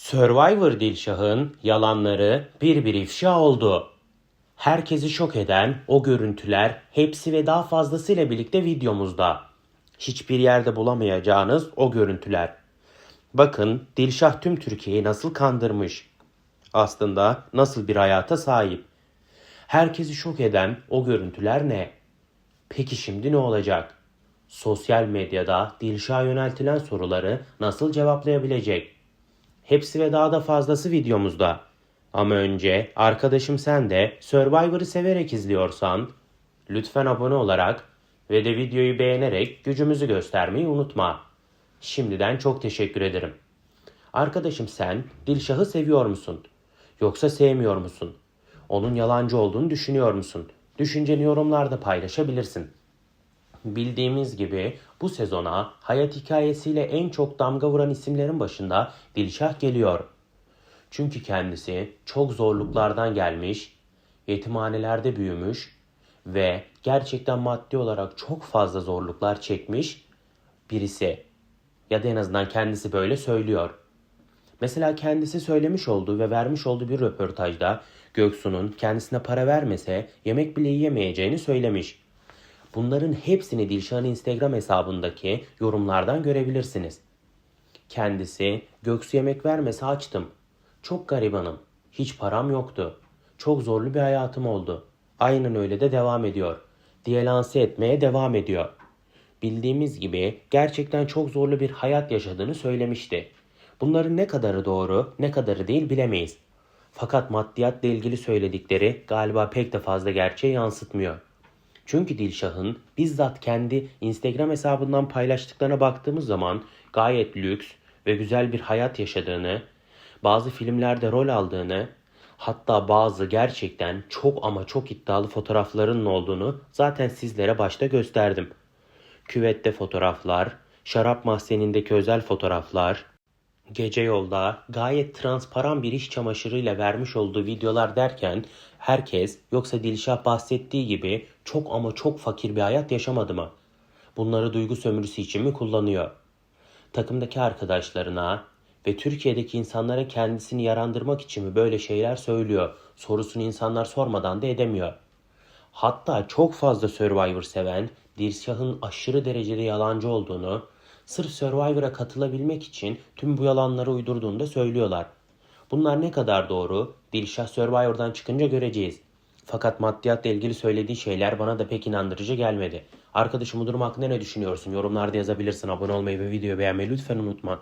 Survivor Dilşah'ın yalanları bir bir ifşa oldu. Herkesi şok eden o görüntüler hepsi ve daha fazlasıyla birlikte videomuzda. Hiçbir yerde bulamayacağınız o görüntüler. Bakın Dilşah tüm Türkiye'yi nasıl kandırmış. Aslında nasıl bir hayata sahip. Herkesi şok eden o görüntüler ne? Peki şimdi ne olacak? Sosyal medyada Dilşah'a yöneltilen soruları nasıl cevaplayabilecek? Hepsi ve daha da fazlası videomuzda. Ama önce arkadaşım sen de Survivor'ı severek izliyorsan lütfen abone olarak ve de videoyu beğenerek gücümüzü göstermeyi unutma. Şimdiden çok teşekkür ederim. Arkadaşım sen Dilşah'ı seviyor musun? Yoksa sevmiyor musun? Onun yalancı olduğunu düşünüyor musun? Düşünceni yorumlarda paylaşabilirsin. Bildiğimiz gibi bu sezona hayat hikayesiyle en çok damga vuran isimlerin başında Dilşah geliyor. Çünkü kendisi çok zorluklardan gelmiş, yetimhanelerde büyümüş ve gerçekten maddi olarak çok fazla zorluklar çekmiş birisi. Ya da en azından kendisi böyle söylüyor. Mesela kendisi söylemiş olduğu ve vermiş olduğu bir röportajda Göksu'nun kendisine para vermese yemek bile yiyemeyeceğini söylemiş. Bunların hepsini Dilşah'ın Instagram hesabındaki yorumlardan görebilirsiniz. Kendisi Göksu yemek vermese açtım. Çok garibanım. Hiç param yoktu. Çok zorlu bir hayatım oldu. Aynen öyle de devam ediyor. Diye lanse etmeye devam ediyor. Bildiğimiz gibi gerçekten çok zorlu bir hayat yaşadığını söylemişti. Bunların ne kadarı doğru, ne kadarı değil bilemeyiz. Fakat maddiyatla ilgili söyledikleri galiba pek de fazla gerçeği yansıtmıyor. Çünkü Dilşah'ın bizzat kendi Instagram hesabından paylaştıklarına baktığımız zaman gayet lüks ve güzel bir hayat yaşadığını, bazı filmlerde rol aldığını, hatta bazı gerçekten çok ama çok iddialı fotoğraflarının olduğunu zaten sizlere başta gösterdim. Küvette fotoğraflar, şarap mahzenindeki özel fotoğraflar, gece yolda gayet transparan bir iş çamaşırıyla vermiş olduğu videolar derken herkes yoksa Dilşah bahsettiği gibi çok ama çok fakir bir hayat yaşamadı mı? Bunları duygu sömürüsü için mi kullanıyor? Takımdaki arkadaşlarına ve Türkiye'deki insanlara kendisini yarandırmak için mi böyle şeyler söylüyor? Sorusunu insanlar sormadan da edemiyor. Hatta çok fazla Survivor seven Dilşah'ın aşırı derecede yalancı olduğunu, sırf Survivor'a katılabilmek için tüm bu yalanları uydurduğunu da söylüyorlar. Bunlar ne kadar doğru Dilşah Survivor'dan çıkınca göreceğiz. Fakat maddiyatla ilgili söylediği şeyler bana da pek inandırıcı gelmedi. Arkadaşım bu durum hakkında ne düşünüyorsun? Yorumlarda yazabilirsin. Abone olmayı ve videoyu beğenmeyi lütfen unutma.